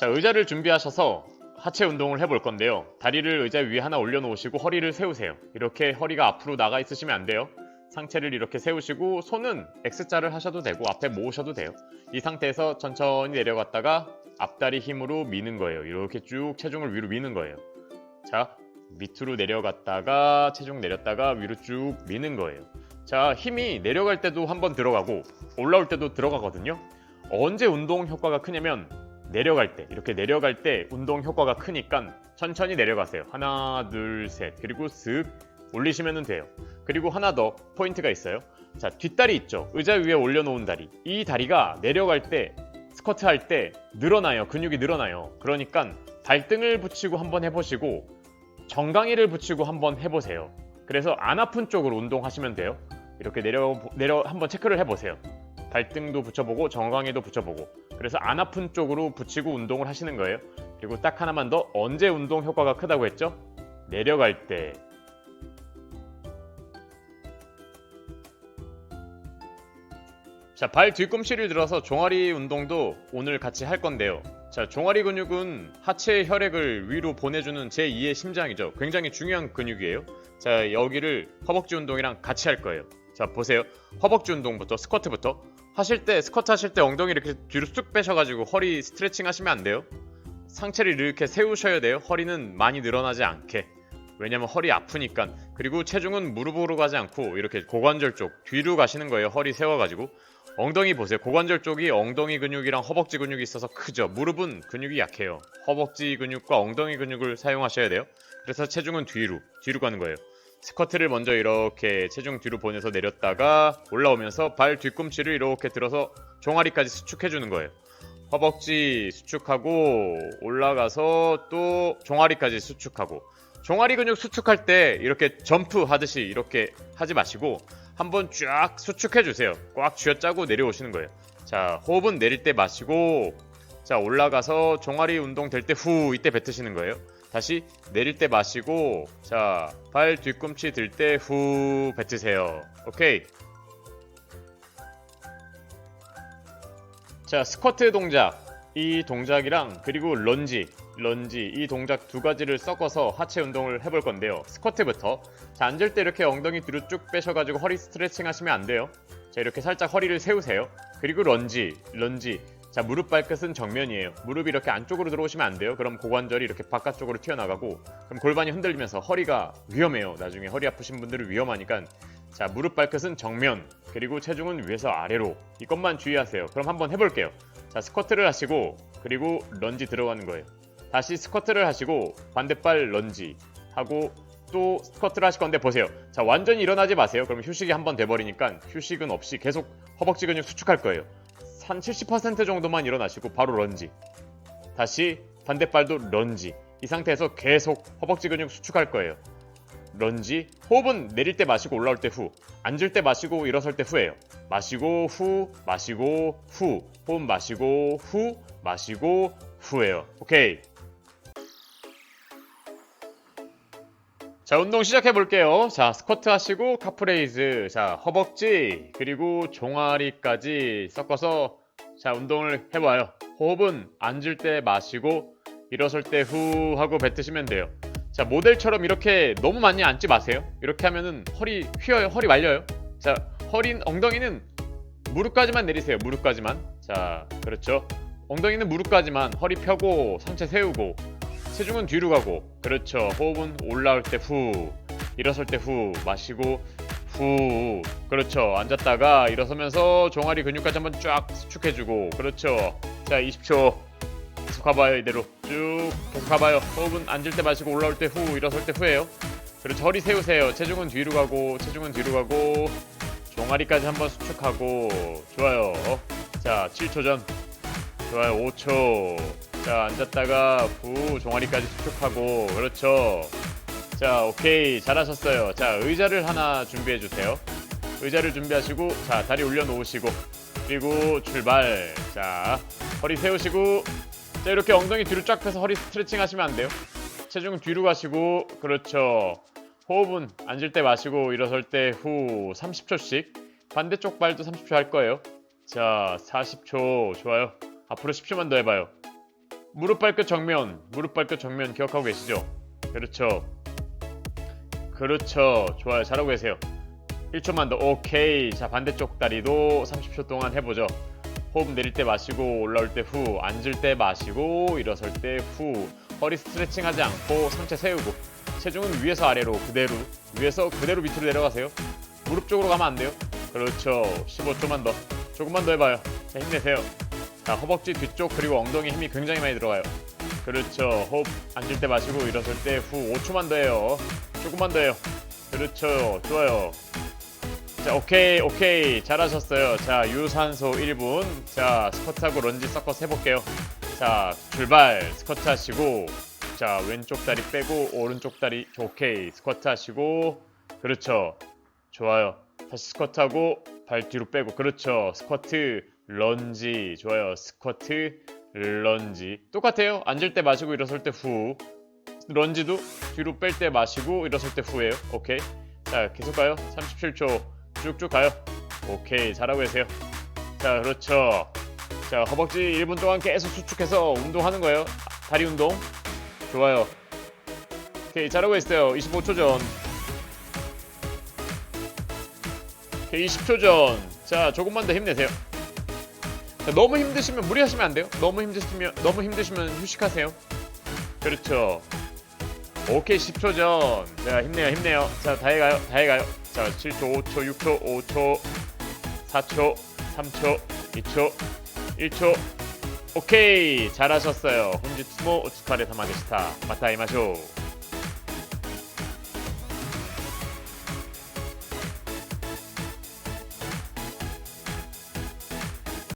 자, 의자를 준비하셔서 하체 운동을 해볼 건데요. 다리를 의자 위에 하나 올려놓으시고 허리를 세우세요. 이렇게 허리가 앞으로 나가 있으시면 안 돼요. 상체를 이렇게 세우시고 손은 X자를 하셔도 되고 앞에 모으셔도 돼요. 이 상태에서 천천히 내려갔다가 앞다리 힘으로 미는 거예요. 이렇게 쭉 체중을 위로 미는 거예요. 자, 밑으로 내려갔다가 체중 내렸다가 위로 쭉 미는 거예요. 자, 힘이 내려갈 때도 한번 들어가고 올라올 때도 들어가거든요. 언제 운동 효과가 크냐면 내려갈 때 이렇게 내려갈 때 운동 효과가 크니까 천천히 내려가세요. 하나, 둘, 셋 그리고 슥 올리시면 돼요. 그리고 하나 더 포인트가 있어요. 자, 뒷다리 있죠. 의자 위에 올려놓은 다리. 이 다리가 내려갈 때 스쿼트 할 때 늘어나요. 근육이 늘어나요. 그러니까 발등을 붙이고 한번 해보시고 정강이를 붙이고 한번 해보세요. 그래서 안 아픈 쪽으로 운동하시면 돼요. 이렇게 내려 내려 한번 체크를 해보세요. 발등도 붙여보고 정강이도 붙여보고 그래서 안 아픈 쪽으로 붙이고 운동을 하시는 거예요. 그리고 딱 하나만 더 언제 운동 효과가 크다고 했죠? 내려갈 때 자, 발 뒤꿈치를 들어서 종아리 운동도 오늘 같이 할 건데요. 자, 종아리 근육은 하체 혈액을 위로 보내주는 제2의 심장이죠. 굉장히 중요한 근육이에요. 자, 여기를 허벅지 운동이랑 같이 할 거예요. 자, 보세요. 허벅지 운동부터 스쿼트부터 하실 때 스쿼트 하실 때 엉덩이 이렇게 뒤로 쑥 빼셔가지고 허리 스트레칭 하시면 안 돼요. 상체를 이렇게 세우셔야 돼요. 허리는 많이 늘어나지 않게. 왜냐면 허리 아프니까. 그리고 체중은 무릎으로 가지 않고 이렇게 고관절 쪽 뒤로 가시는 거예요. 허리 세워가지고. 엉덩이 보세요. 고관절 쪽이 엉덩이 근육이랑 허벅지 근육이 있어서 크죠. 무릎은 근육이 약해요. 허벅지 근육과 엉덩이 근육을 사용하셔야 돼요. 그래서 체중은 뒤로, 뒤로 가는 거예요. 스쿼트를 먼저 이렇게 체중 뒤로 보내서 내렸다가 올라오면서 발 뒤꿈치를 이렇게 들어서 종아리까지 수축해 주는 거예요. 허벅지 수축하고 올라가서 또 종아리까지 수축하고 종아리 근육 수축할 때 이렇게 점프 하듯이 이렇게 하지 마시고 한번 쫙 수축해 주세요. 꽉 쥐어짜고 내려오시는 거예요. 자, 호흡은 내릴 때 마시고 자, 올라가서 종아리 운동 될 때 후 이때 뱉으시는 거예요. 다시 내릴 때 마시고 자, 발 뒤꿈치 들 때 후 뱉으세요. 오케이. 자, 스쿼트 동작. 이 동작이랑 그리고 런지, 런지 이 동작 두 가지를 섞어서 하체 운동을 해볼 건데요. 스쿼트부터. 자, 앉을 때 이렇게 엉덩이 뒤로 쭉 빼셔가지고 허리 스트레칭 하시면 안 돼요. 자, 이렇게 살짝 허리를 세우세요. 그리고 런지, 런지. 자, 무릎 발끝은 정면이에요. 무릎이 이렇게 안쪽으로 들어오시면 안 돼요. 그럼 고관절이 이렇게 바깥쪽으로 튀어나가고, 그럼 골반이 흔들리면서 허리가 위험해요. 나중에 허리 아프신 분들은 위험하니까. 자, 무릎 발끝은 정면, 그리고 체중은 위에서 아래로. 이것만 주의하세요. 그럼 한번 해볼게요. 자, 스쿼트를 하시고, 그리고 런지 들어가는 거예요. 다시 스쿼트를 하시고, 반대발 런지 하고, 또 스쿼트를 하실 건데 보세요. 자, 완전히 일어나지 마세요. 그럼 휴식이 한번 돼버리니까 휴식은 없이 계속 허벅지 근육 수축할 거예요. 한 70% 정도만 일어나시고 바로 런지. 다시 반대발도 런지. 이 상태에서 계속 허벅지 근육 수축할 거예요. 런지. 호흡은 내릴 때 마시고 올라올 때 후. 앉을 때 마시고 일어설 때 후예요. 마시고 후, 마시고 후. 호흡 마시고 후, 마시고 후예요. 오케이. 자, 운동 시작해 볼게요. 자, 스쿼트 하시고 카프레이즈. 자, 허벅지 그리고 종아리까지 섞어서 자, 운동을 해 봐요. 호흡은 앉을 때 마시고 일어설 때 후 하고 뱉으시면 돼요. 자, 모델처럼 이렇게 너무 많이 앉지 마세요. 이렇게 하면은 허리 휘어요. 허리 말려요. 자, 허리 엉덩이는 무릎까지만 내리세요. 무릎까지만. 자, 그렇죠. 엉덩이는 무릎까지만 허리 펴고 상체 세우고 체중은 뒤로 가고 그렇죠 호흡은 올라올 때 후 일어설 때 후 마시고 후 그렇죠. 앉았다가 일어서면서 종아리 근육까지 한번 쫙 수축해주고 그렇죠. 자 20초. 계속 가봐요 이대로. 쭉 계속 가봐요. 호흡은 앉을 때 마시고 올라올 때 후 일어설 때 후예요. 그렇죠 허리 세우세요. 체중은 뒤로 가고 체중은 뒤로 가고 종아리까지 한번 수축하고. 좋아요. 자 7초 전. 좋아요. 5초. 자 앉았다가 후 종아리까지 수축하고. 그렇죠 자 오케이. 잘하셨어요. 자 의자를 하나 준비해 주세요. 의자를 준비하시고 자 다리 올려놓으시고. 그리고 출발. 자 허리 세우시고. 자 이렇게 엉덩이 뒤로 쫙 펴서 허리 스트레칭 하시면 안 돼요. 체중은 뒤로 가시고. 그렇죠. 호흡은 앉을 때 마시고 일어설 때 후 30초씩. 반대쪽 발도 30초 할 거예요. 자 40초. 좋아요. 앞으로 10초만 더 해봐요. 무릎 발끝 정면, 무릎 발끝 정면 기억하고 계시죠? 그렇죠. 그렇죠. 좋아요. 잘하고 계세요. 1초만 더. 오케이. 자, 반대쪽 다리도 30초 동안 해보죠. 호흡 내릴 때 마시고 올라올 때 후, 앉을 때 마시고 일어설 때 후. 허리 스트레칭 하지 않고 상체 세우고 체중은 위에서 아래로 그대로 위에서 그대로 밑으로 내려가세요. 무릎 쪽으로 가면 안 돼요. 그렇죠. 15초만 더. 조금만 더 해봐요. 자, 힘내세요. 자, 허벅지 뒤쪽 그리고 엉덩이 힘이 굉장히 많이 들어가요. 그렇죠. 호흡 앉을 때 마시고 일어설 때 후 5초만 더 해요. 조금만 더 해요. 그렇죠. 좋아요. 자, 오케이, 오케이. 잘하셨어요. 자, 유산소 1분. 자, 스쿼트하고 런지 섞어서 해볼게요. 자, 출발. 스쿼트 하시고. 자, 왼쪽 다리 빼고, 오른쪽 다리. 오케이. 스쿼트 하시고. 그렇죠. 좋아요. 다시 스쿼트하고, 발 뒤로 빼고. 그렇죠. 스쿼트, 런지. 좋아요. 스쿼트, 런지. 똑같아요. 앉을 때 마시고 일어설 때 후. 런지도 뒤로 뺄 때 마시고 일어설 때 후예요. 오케이. 자, 계속 가요. 37초. 쭉쭉 가요. 오케이. 잘하고 계세요. 자, 그렇죠. 자, 허벅지 1분 동안 계속 수축해서 운동하는 거예요. 다리 운동. 좋아요. 오케이. 잘하고 있어요. 25초 전. 오케이. 20초 전. 자, 조금만 더 힘내세요. 자, 너무 힘드시면 무리하시면 안 돼요. 너무 힘드시면 너무 힘드시면 휴식하세요. 그렇죠. 오케이 10초 전. 자 힘내요 힘내요. 자 다해 가요 다해 가요. 자 7초 5초 6초 5초 4초 3초 2초 1초 오케이 잘하셨어요. 혼지 투모 오츠카레 사마데시타 마타이마쇼.